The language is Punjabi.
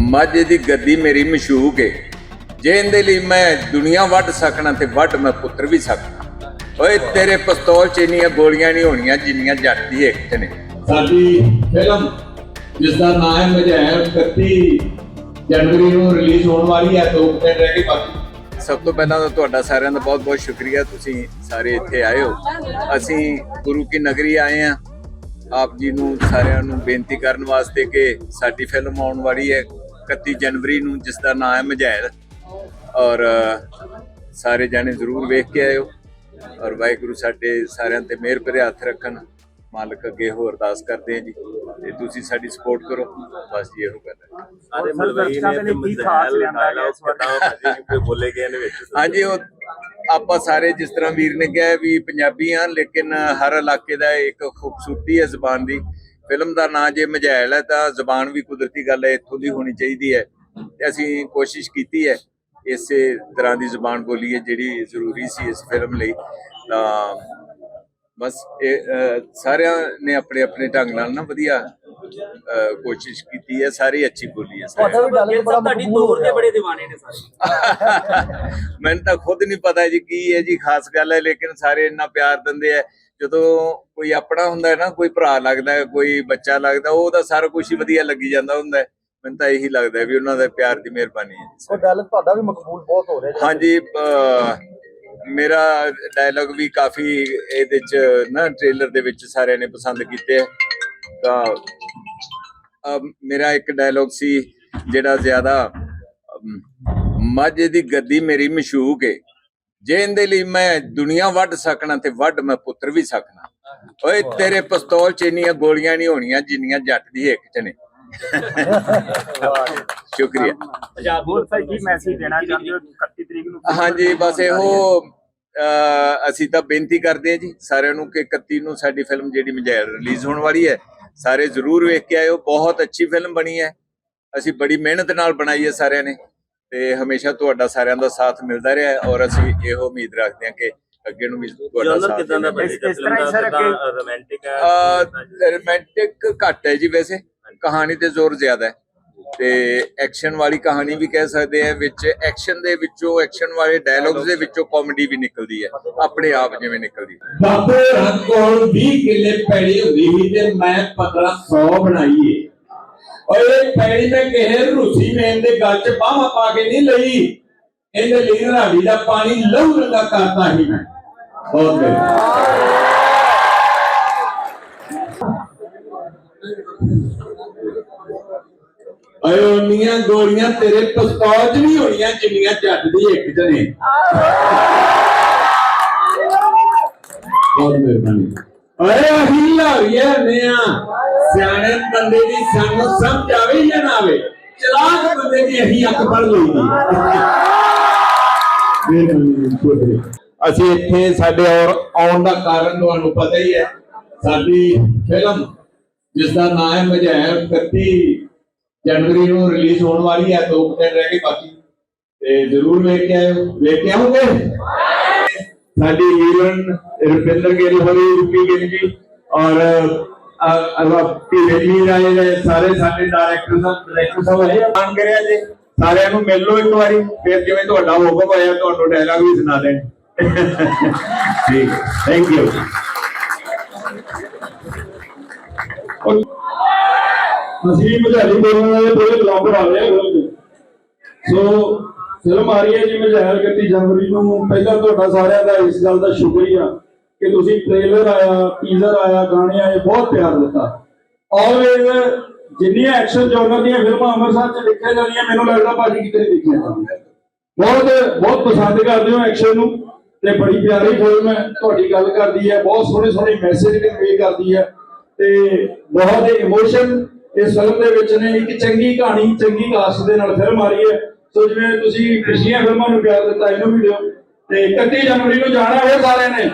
ਮੱਝ ਦੀ ਗੱਦੀ ਮੇਰੀ ਮਸ਼ੂਕ ਏ। ਜੇ ਇਹਦੇ ਲਈ ਮੈਂ ਦੁਨੀਆ ਵੱਢ ਸਕਣਾ ਤੇ ਵੱਢ ਮੈਂ ਪੁੱਤਰ ਵੀ ਸਕਣਾ ਓਏ ਤੇਰੇ ਪਿਸਤੌਲ 'ਚ ਇੰਨੀਆਂ ਗੋਲੀਆਂ ਨਹੀਂ ਹੋਣੀਆਂ ਜਿੰਨੀਆਂ ਜੱਟ ਦੀ ਇੱਕ 'ਚ ਨੇ। ਸਾਡੀ ਫਿਲਮ ਜਿਸ ਦਾ ਨਾਮ ਹੈ ਮਜੈਰ 31 ਜਨਵਰੀ ਨੂੰ ਰਿਲੀਜ਼ ਹੋਣ ਵਾਲੀ ਹੈ ਦੋ ਦਿਨ ਰਹਿ ਗਏ ਬਾਕੀ। ਸਭ ਤੋਂ ਪਹਿਲਾਂ ਤਾਂ ਤੁਹਾਡਾ ਸਾਰਿਆਂ ਦਾ ਬਹੁਤ-ਬਹੁਤ ਸ਼ੁਕਰੀਆ ਤੁਸੀਂ ਸਾਰੇ ਇੱਥੇ ਆਏ ਹੋ। ਅਸੀਂ ਗੁਰੂ ਕੀ ਨਗਰੀ ਆਏ ਆ ਆਪ ਜੀ ਨੂੰ ਸਾਰਿਆਂ ਨੂੰ ਬੇਨਤੀ ਕਰਨ ਵਾਸਤੇ ਕਿ ਸਾਡੀ ਫਿਲਮ ਆਉਣ ਵਾਲੀ ਹੈ। 31 ਜਨਵਰੀ ਨੂੰ ਜਿਸ ਦਾ ਨਾਮ ਹੈ ਮਜੈਲ ਔਰ ਸਾਰੇ ਜਾਣੇ ਜ਼ਰੂਰ ਵੇਖ ਕੇ ਆਇਓ। ਔਰ ਵਾਹਿਗੁਰੂ ਸਾਡੇ ਸਾਰਿਆਂ ਤੇ ਮਿਹਰ ਭਰੇ ਹੱਥ ਰੱਖਣ। ਮਾਲਕ ਅੱਗੇ ਹੋਰ ਅਰਦਾਸ ਕਰਦੇ ਹਾਂ ਜੀ। ਤੇ ਤੁਸੀਂ ਸਾਡੀ ਸਪੋਰਟ ਕਰੋ। ਬਸ ਜੀ ਇਹੋ ਗੱਲ ਹੈ। ਸਾਰੇ ਮਲਵਈ ਨੇ ਤੇ ਮਜ਼ਦਲ ਡਾਇਲੌਗ ਕਿਦਾਂ ਭਾਜੀ ਕੋਈ ਬੋਲੇ ਗਏ ਨੇ ਵਿੱਚ। ਹਾਂਜੀ ਉਹ ਆਪਾਂ ਸਾਰੇ ਜਿਸ ਤਰ੍ਹਾਂ ਵੀਰ ਨੇ ਕਿਹਾ ਵੀ ਪੰਜਾਬੀ ਹਾਂ ਲੇਕਿਨ ਹਰ ਇਲਾਕੇ ਦਾ ਇੱਕ ਖੂਬਸੂਰਤੀ ਹੈ ਜ਼ਬਾਨ ਦੀ। ਫਿਲਮ ਦਾ ਨਾਂ ਜੇ ਮਝੈਲ ਹੈ ਤਾਂ ਜ਼ਬਾਨ ਵੀ ਕੁਦਰਤੀ ਗੱਲ ਹੈ ਇੱਥੋਂ ਦੀ ਹੋਣੀ ਚਾਹੀਦੀ ਹੈ। ਤੇ ਅਸੀਂ ਕੋਸ਼ਿਸ਼ ਕੀਤੀ ਹੈ ਇਸੇ ਤਰ੍ਹਾਂ ਦੀ ਜ਼ਬਾਨ ਬੋਲੀਏ ਜਿਹੜੀ ਜ਼ਰੂਰੀ ਸੀ ਇਸ ਫਿਲਮ ਲਈ। ਤਾਂ ਬਸ ਇਹ ਸਾਰਿਆਂ ਨੇ ਆਪਣੇ ਆਪਣੇ ਢੰਗ ਨਾਲ ਨਾ ਵਧੀਆ ਕੋਸ਼ਿਸ਼ ਕੀਤੀ ਹੈ ਸਾਰੀ ਅੱਛੀ ਬੋਲੀ ਹੈ। ਤੁਹਾਡਾ ਵੀ ਡਾਇਲੌਗ ਬੜਾ ਤੁਹਾਡੀ ਹੋ ਦੌਰ ਦੇ ਬੜੇ ਦੀਵਾਨੇ ਨੇ ਸਾਰੇ। ਮੈਨੂੰ ਤਾਂ ਖੁਦ ਨਹੀਂ ਪਤਾ ਜੀ ਕੀ ਹੈ ਜੀ ਖਾਸ ਗੱਲ ਹੈ ਲੇਕਿਨ ਸਾਰੇ ਇੰਨਾ ਪਿਆਰ ਦਿੰਦੇ ਆ ਜਦੋਂ ਕੋਈ ਆਪਣਾ ਹੁੰਦਾ ਹੈ ਨਾ ਕੋਈ ਭਰਾ ਲੱਗਦਾ ਹੈ ਕੋਈ ਬੱਚਾ ਲੱਗਦਾ ਉਹਦਾ ਸਾਰਾ ਕੁਝ ਹੀ ਵਧੀਆ ਲੱਗੀ ਜਾਂਦਾ ਹੁੰਦਾ ਹੈ ਮੈਨੂੰ ਤਾਂ ਇਹੀ ਲੱਗਦਾ ਹੈ ਵੀ ਉਹਨਾਂ ਦਾ ਪਿਆਰ ਦੀ ਮਿਹਰਬਾਨੀ ਹੈ ਉਹ ਡਾਇਲੌਗ ਤੁਹਾਡਾ ਵੀ ਮਕਬੂਲ ਬਹੁਤ ਹੋ ਰਿਹਾ। ਹਾਂਜੀ ਅਹ, ਮੇਰਾ ਡਾਇਲੌਗ ਵੀ ਕਾਫੀ ਇਹਦੇ ਚ ਨਾ ਟ੍ਰੇਲਰ ਦੇ ਵਿੱਚ ਸਾਰਿਆਂ ਨੇ ਪਸੰਦ ਕੀਤੇ ਹੈ। ਤਾਂ ਅਹ, ਮੇਰਾ ਇੱਕ ਡਾਇਲੌਗ ਸੀ ਜਿਹੜਾ ਜ਼ਿਆਦਾ ਅਮ, ਮੱਝ ਦੀ ਗੱਦੀ ਮੇਰੀ ਮਸ਼ੂਕ ਏ ਜੇ ਇਹਦੇ ਲਈ ਮੈਂ ਦੁਨੀਆ ਵੱਢ ਸਕਣਾ ਤੇ ਵੱਢ ਮੈਂ ਪੁੱਤਰ ਵੀ ਸਕਣਾ। ਓਏ ਤੇਰੇ ਪਿਸਤੌਲ 'ਚ ਇੰਨੀਆਂ ਗੋਲੀਆਂ ਨਹੀਂ ਹੋਣੀਆਂ ਜਿੰਨੀਆਂ ਜੱਟ ਦੀ ਇੱਕ 'ਚ ਨੇ। ਸ਼ੁਕਰੀਆ। ਪੰਜਾਬ ਹੋਰ ਸਰ ਕੀ ਮੈਸੇਜ ਦੇਣਾ ਚਾਹੁੰਦੇ ਹੋ 31 ਤਰੀਕ ਨੂੰ। ਹਾਂਜੀ ਬਸ ਇਹੋ ਅਸੀਂ ਤਾਂ ਬੇਨਤੀ ਕਰਦੇ ਹਾਂ ਜੀ ਸਾਰਿਆਂ ਨੂੰ ਕਿ 31 ਨੂੰ ਸਾਡੀ ਫਿਲਮ ਜਿਹੜੀ ਮਜੈਲ ਰਿਲੀਜ਼ ਹੋਣ ਵਾਲੀ ਹੈ ਸਾਰੇ ਜ਼ਰੂਰ ਵੇਖ ਕੇ ਆਇਓ। ਬਹੁਤ ਅੱਛੀ ਫਿਲਮ ਬਣੀ ਹੈ। ਅਸੀਂ ਬੜੀ ਮਿਹਨਤ ਨਾਲ ਬਣਾਈ ਹੈ ਸਾਰਿਆਂ ਨੇ। ਤੇ ਹਮੇਸ਼ਾ ਤੁਹਾਡਾ ਸਾਰਿਆਂ ਦਾ ਸਾਥ ਮਿਲਦਾ ਰਿਹਾ ਔਰ ਅਸੀਂ ਇਹੋ ਉਮੀਦ ਰੱਖਦੇ ਹਾਂ ਕਿ ਅੱਗੇ ਨੂੰ ਵੀ ਤੁਹਾਡਾ ਸਾਥ ਕਿਦਾਂ ਦਾ। ਭਾਜੀ ਇਸ ਤਰ੍ਹਾਂ ਹੀ ਸਰ ਅੱਗੇ- ਰੋਮਾਂਟਿਕ ਹੈ? ਰੋਮਾਂਟਿਕ ਘੱਟ ਹੈ ਜੀ ਵੈਸੇ। ਕਹਾਣੀ ਤੇ ਜ਼ੋਰ ਜ਼ਿਆਦਾ ਹੈ। ਤੇ ਐਕਸ਼ਨ ਵਾਲੀ ਕਹਾਣੀ ਵੀ ਕਹਿ ਸਕਦੇ ਆ ਵਿੱਚ ਐਕਸ਼ਨ ਦੇ ਵਿੱਚੋਂ ਐਕਸ਼ਨ ਵਾਲੇ ਡਾਇਲੌਗਸ ਦੇ ਵਿੱਚੋਂ ਕਾਮੇਡੀ ਵੀ ਨਿਕਲਦੀ ਹੈ। ਆਪਣੇ ਆਪ ਜਿਵੇਂ ਨਿਕਲਦੀ ਹੈ। ਬਾਪੂ ਕੋਲ 20 ਕਿੱਲੇ ਪੈੜੀ ਹੁੰਦੀ ਸੀ ਤੇ ਮੈਂ 1500 ਬਣਾਈ ਏ ਇਹ ਪੈੜੀ ਮੈਂ ਕਿਸੇ ਰੂਸੀ ਮੇਨ ਦੇ ਗੱਲ ਚ ਬਾਹਾਂ ਪਾ ਕੇ ਨਹੀਂ ਲਈ। ਇਹਦੇ ਲਈ ਨਰਾਵੀ ਦਾ ਪਾਣੀ ਲਹੂ ਰੰਗਾ ਕਰਤਾ ਸੀ ਮੈਂ। ਬਹੁਤ ਵਧੀਆ। ਓਏ ਉਨੀਆਂ ਗੋਲੀਆਂ ਤੇਰੇ ਪਿਸਤੌਲ 'ਚ ਨਹੀਂ ਹੋਣੀਆਂ ਜਿੰਨੀਆਂ ਜੱਟ ਦੀ ਇੱਕ 'ਚ ਨੇ ਬਹੁਤ ਮਿਹਰਬਾਨੀ। ਅਰੇ ਅਸੀਂ ਲਾਵੀਏ ਨੇ ਆ ਸਿਆਣੇ ਬੰਦੇ ਦੀ ਸਾਨੂੰ ਸਮਝ ਆਵੇ ਜਾਂ ਨਾ ਆਵੇ, ਚਲਾਕ ਬੰਦੇ ਦੀ ਅਸੀਂ ਅੱਖ ਫੜ ਲਈ ਅਸੀਂ ਇੱਥੇ ਸਾਡੇ ਔਰ ਆਉਣ ਦਾ ਕਾਰਨ ਤੁਹਾਨੂੰ ਪਤਾ ਹੀ ਹੈ, ਸਾਡੀ ਫਿਲਮ, ਜਿਸ ਦਾ ਨਾਮ ਹੈ ਮਜੈਰ 31 ਜਨਵਰੀ ਨੂੰ ਰਿਲੀਜ਼ ਹੋਣ ਵਾਲੀ ਹੈ, ਦੋ ਦਿਨ ਰਹਿ ਗਏ ਬਾਕੀ। ਤੇ ਜਰੂਰ ਵੇਖ ਕੇ ਆਇਓ ਵੇਖ ਕੇ ਆਓਗੇ ਸਾਡੀ ਹੀਰੋਇਨ ਰੁਪਿੰਦਰ ਗਿੱਲ ਹੋਰੀ ਰੂਪੀ ਗਿੱਲ ਜੀ ਔਰ ਪੀਰੇ ਜੀ ਸਾਰੇ ਸਾਡੇ ਡਾਇਰੈਕਟਰ ਸਾਹਿਬ ਡਾਇਰੈਕਟਰ ਸਾਹਿਬ ਆਏ ਮਾਨ ਕਰਿਆ ਜੀ। ਸਾਰਿਆਂ ਨੂੰ ਮਿਲ ਲਓ ਇੱਕ ਵਾਰੀ, ਫਿਰ ਜਿਵੇਂ ਤੁਹਾਡਾ ਹੁਕਮ ਹੋਇਆ ਤੁਹਾਨੂੰ ਡਾਇਲਾਗ ਵੀ ਸੁਣਾ ਦੇਣ। ਠੀਕ ਥੈਂਕ ਯੂ ਅਸੀਂ ਮਝਾਲੀ ਬੋਲਣ ਵਾਲੇ ਪੂਰੇ ਬਲੌਗਰ ਆ ਰਹੇ ਹਾਂ ਸੋ ਫਿਲਮ ਆ ਰਹੀ ਹੈ ਜੀ ਮਝਾਲ 31 ਜਨਵਰੀ ਨੂੰ। ਪਹਿਲਾਂ ਤੁਹਾਡਾ ਸਾਰਿਆਂ ਦਾ ਇਸ ਗੱਲ ਦਾ ਸ਼ੁਕਰੀਆ। ਕਿ ਤੁਸੀਂ ਟ੍ਰੇਲਰ ਆਇਆ ਟੀਜ਼ਰ ਆਇਆ, ਗਾਣੇ ਆਏ, ਬਹੁਤ ਪਿਆਰ ਦਿੱਤਾ। ਆਲਵੇਜ਼ ਜਿੰਨੀਆਂ ਐਕਸ਼ਨ ਜਨਰ ਦੀਆਂ ਫਿਲਮਾਂ ਅੰਮ੍ਰਿਤਸਰ ਚ ਦੇਖੀਆਂ ਜਾਂਦੀਆਂ, ਮੈਨੂੰ ਲੱਗਦਾ ਭਾਜੀ ਕਿਤੇ ਨਹੀਂ ਦੇਖੀਆਂ ਜਾਂਦੀਆਂ। ਬਹੁਤ ਬਹੁਤ ਪਸੰਦ ਕਰਦੇ ਹੋ ਐਕਸ਼ਨ ਨੂੰ, ਤੇ ਬੜੀ ਪਿਆਰੀ ਫਿਲਮ ਹੈ, ਤੁਹਾਡੀ ਗੱਲ ਕਰਦੀ ਹੈ, ਬਹੁਤ ਸੋਹਣੇ ਸੋਹਣੇ ਮੈਸੇਜ ਕਨਵੇ ਕਰਦੀ ਹੈ। ਤੇ ਬਹੁਤ ਇਮੋਸ਼ਨ ਇਸ ਫਿਲਮ ਦੇ ਵਿੱਚ ਨੇ, ਇੱਕ ਚੰਗੀ ਕਹਾਣੀ, ਚੰਗੀ ਕਾਸਟ ਦੇ ਨਾਲ ਫਿਲਮ ਆ ਰਹੀ ਹੈ। ਸੋ ਜਿਵੇਂ ਤੁਸੀਂ ਪਿਛਲੀਆਂ ਫਿਲਮਾਂ ਨੂੰ ਪਿਆਰ ਦਿੱਤਾ, ਇਹਨੂੰ ਵੀ ਦਿਓ। ਤੇ 31 ਜਨਵਰੀ ਨੂੰ ਜਾਣਾ ਹੈ ਸਾਰਿਆਂ ਨੇ।